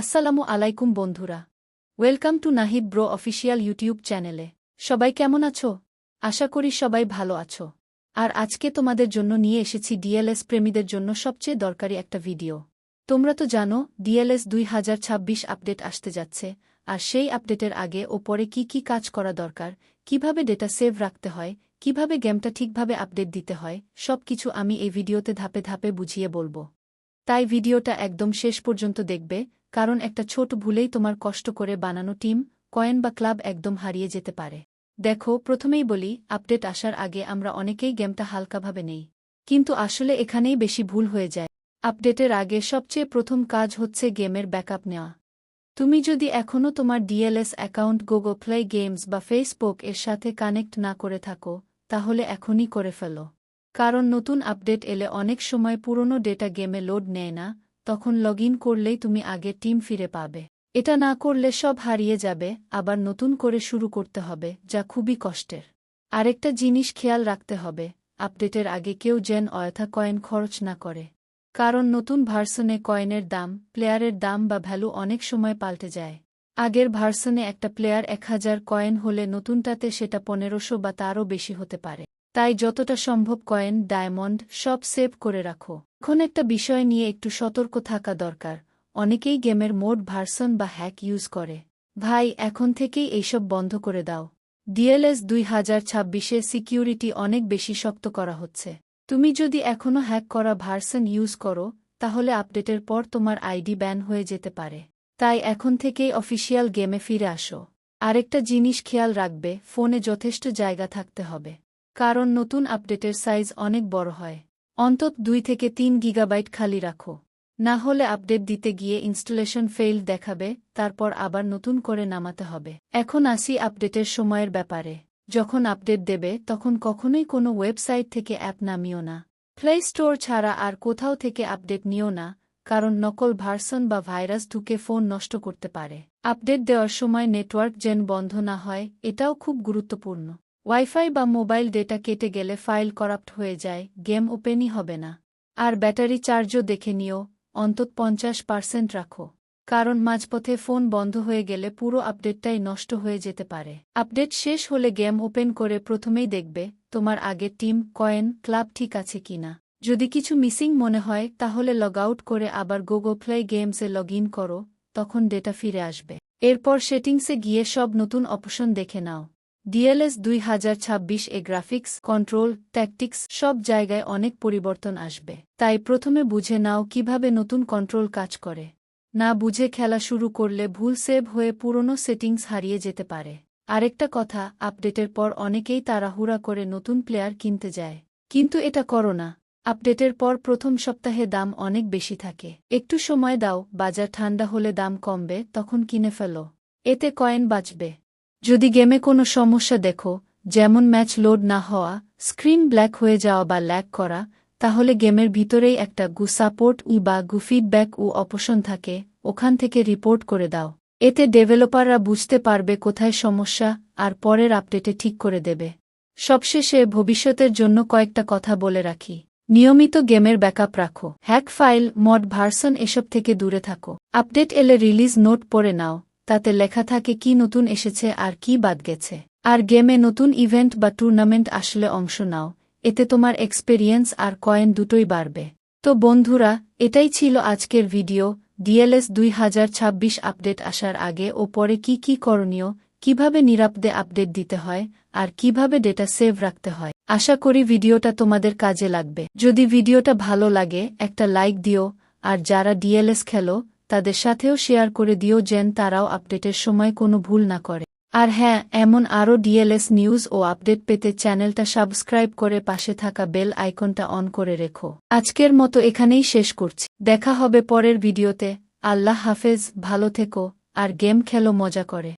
আসসালামু আলাইকুম বন্ধুরা। Welcome to Nahid bro official YouTube চ্যানেলে। সবাই কেমন আছো? আশা করি সবাই ভালো আছো। আর আজকে তোমাদের জন্য নিয়ে এসেছি ডিএলএস প্রেমীদের জন্য সবচেয়ে দরকারি একটা ভিডিও। তোমরা তো জানো, ডিএলএস দুই হাজার ছাব্বিশ আপডেট আসতে যাচ্ছে, আর সেই আপডেটের আগে ও পরে কি কি কাজ করা দরকার, কীভাবে ডেটা সেভ রাখতে হয়, কীভাবে গেমটা ঠিকভাবে আপডেট দিতে হয় সব কিছু আমি এই ভিডিওতে ধাপে ধাপে বুঝিয়ে বলব। তাই ভিডিওটা একদম শেষ পর্যন্ত দেখবে, কারণ একটা ছোট ভুলেই তোমার কষ্ট করে বানানো টিম, কয়েন বা ক্লাব একদম হারিয়ে যেতে পারে। দেখো, প্রথমেই বলি, আপডেট আসার আগে আমরা অনেকেই গেমটা হালকাভাবে নেই। কিন্তু আসলে এখানেই বেশি ভুল হয়ে যায়। আপডেটের আগে সবচেয়ে প্রথম কাজ হচ্ছে গেমের ব্যাকআপ নেওয়া। তুমি যদি এখনও তোমার DLS account Google play games বা ফেসবুক এর সাথে কানেক্ট না করে থাকো, তাহলে এখনই করে ফেলো। কারণ নতুন আপডেট এলে অনেক সময় পুরনো ডেটা গেমে লোড নেয় না, তখন লগ করলেই তুমি আগে টিম ফিরে পাবে। এটা না করলে সব হারিয়ে যাবে, আবার নতুন করে শুরু করতে হবে, যা খুবই কষ্টের। আরেকটা জিনিস খেয়াল রাখতে হবে, আপডেটের আগে কেউ যেন অয়থা কয়েন খরচ না করে। কারণ নতুন ভার্সনে কয়েনের দাম, প্লেয়ারের দাম বা ভ্যালু অনেক সময় পাল্টে যায়। আগের ভার্সনে একটা প্লেয়ার এক হাজার কয়েন হলে নতুনটাতে সেটা পনেরোশো বা তারও বেশি হতে পারে। তাই যতটা সম্ভব কয়েন, ডায়মন্ড সব সেভ করে রাখো। এখন একটা বিষয় নিয়ে একটু সতর্ক থাকা দরকার। অনেকেই গেমের মোড ভার্সন বা হ্যাক ইউজ করে। ভাই, এখন থেকেই এইসব বন্ধ করে দাও। ডিএলএস দুই হাজার ছাব্বিশে সিকিউরিটি অনেক বেশি শক্ত করা হচ্ছে। তুমি যদি এখনও হ্যাক করা ভার্সন ইউজ করো, তাহলে আপডেটের পর তোমার আইডি ব্যান হয়ে যেতে পারে। তাই এখন থেকেই অফিসিয়াল গেমে ফিরে আসো। আরেকটা জিনিস খেয়াল রাখবে, ফোনে যথেষ্ট জায়গা থাকতে হবে। কারণ নতুন আপডেটের সাইজ অনেক বড় হয়। অন্তত দুই থেকে তিন গিগাবাইট খালি রাখো। না হলে আপডেট দিতে গিয়ে ইনস্টলেশন ফেইল দেখাবে, তারপর আবার নতুন করে নামাতে হবে। এখন আসি আপডেটের সময়ের ব্যাপারে। যখন আপডেট দেবে, তখন কখনোই কোনো ওয়েবসাইট থেকে অ্যাপ নামিও না। প্লে স্টোর ছাড়া আর কোথাও থেকে আপডেট নিও না, কারণ নকল ভার্সন বা ভাইরাস ঢুকে ফোন নষ্ট করতে পারে। আপডেট দেওয়ার সময় নেটওয়ার্ক যেন বন্ধ না হয়, এটাও খুব গুরুত্বপূর্ণ। ওয়াইফাই বা মোবাইল ডেটা কেটে গেলে ফাইল করাপ্ট হয়ে যায় গেম ওপেনই হবে না। আর ব্যাটারি চার্জও দেখে নিও, অন্তত পঞ্চাশ পার্সেন্ট রাখো। কারণ মাঝপথে ফোন বন্ধ হয়ে গেলে পুরো আপডেটটাই নষ্ট হয়ে যেতে পারে। আপডেট শেষ হলে গেম ওপেন করে প্রথমেই দেখবে, তোমার আগে টিম কয়েন ক্লাব ঠিক আছে কিনা। যদি কিছু মিসিং মনে হয়, তাহলে লগ আউট করে আবার গোগো প্লে গেমসে লগ ইন করো, তখন ডেটা ফিরে আসবে। এরপর সেটিংসে গিয়ে সব নতুন অপশন দেখে নাও। ডিএলএস দুই হাজার ছাব্বিশ এ গ্রাফিক্স, কন্ট্রোল, ট্যাকটিক্স সব জায়গায় অনেক পরিবর্তন আসবে। তাই প্রথমে বুঝে নাও কীভাবে নতুন কন্ট্রোল কাজ করে। না বুঝে খেলা শুরু করলে ভুল সেভ হয়ে পুরনো সেটিংস হারিয়ে যেতে পারে। আরেকটা কথা, আপডেটের পর অনেকেই তাড়াহুড়া করে নতুন প্লেয়ার কিনতে যায়। কিন্তু এটা করো না। আপডেটের পর প্রথম সপ্তাহে দাম অনেক বেশি থাকে। একটু সময় দাও, বাজার ঠান্ডা হলে দাম কমবে, তখন কিনে ফেলো। এতে কয়েন বাঁচবে। যদি গেমে কোনো সমস্যা দেখো, যেমন ম্যাচ লোড না হওয়া, স্ক্রিন ব্ল্যাক হয়ে যাওয়া বা ল্যাক করা, তাহলে গেমের ভিতরেই একটা গু সাপোর্ট ই বা গু ফিডব্যাক ও অপশন থাকে, ওখান থেকে রিপোর্ট করে দাও। এতে ডেভেলপাররা বুঝতে পারবে কোথায় সমস্যা আর পরের আপডেটে ঠিক করে দেবে। সবশেষে ভবিষ্যতের জন্য কয়েকটা কথা বলে রাখি। নিয়মিত গেমের ব্যাকআপ রাখো। হ্যাক ফাইল, মড ভার্সন এসব থেকে দূরে থাকো। আপডেট এলে রিলিজ নোট পড়ে নাও। তাতে লেখা থাকে কি নতুন এসেছে আর কি বাদ গেছে। আর গেমে নতুন ইভেন্ট বা টুর্নামেন্ট আসলে অংশ নাও, এতে তোমার এক্সপেরিয়েন্স আর কয়েন দুটোই বাড়বে। তো বন্ধুরা, এটাই ছিল আজকের ভিডিও ডিএলএস দুই হাজার ছাব্বিশ আপডেট আসার আগে ও পরে কি কি করণীয়, কীভাবে নিরাপদে আপডেট দিতে হয়, আর কীভাবে ডেটা সেভ রাখতে হয়। আশা করি ভিডিওটা তোমাদের কাজে লাগবে। যদি ভিডিওটা ভালো লাগে, একটা লাইক দিও, আর যারা ডিএলএস খেলো তাদের সাথেও শেয়ার করে দিও যেন তারাও আপডেটের সময় কোনো ভুল না করে। আর হ্যাঁ এমন আরও ডিএলএস নিউজ ও আপডেট পেতে চ্যানেলটা সাবস্ক্রাইব করে পাশে থাকা বেল আইকনটা অন করে রেখো। আজকের মতো এখানেই শেষ করছি। দেখা হবে পরের ভিডিওতে। আল্লাহ হাফেজ, ভালো থেকো, আর গেম খেলো, মজা করে।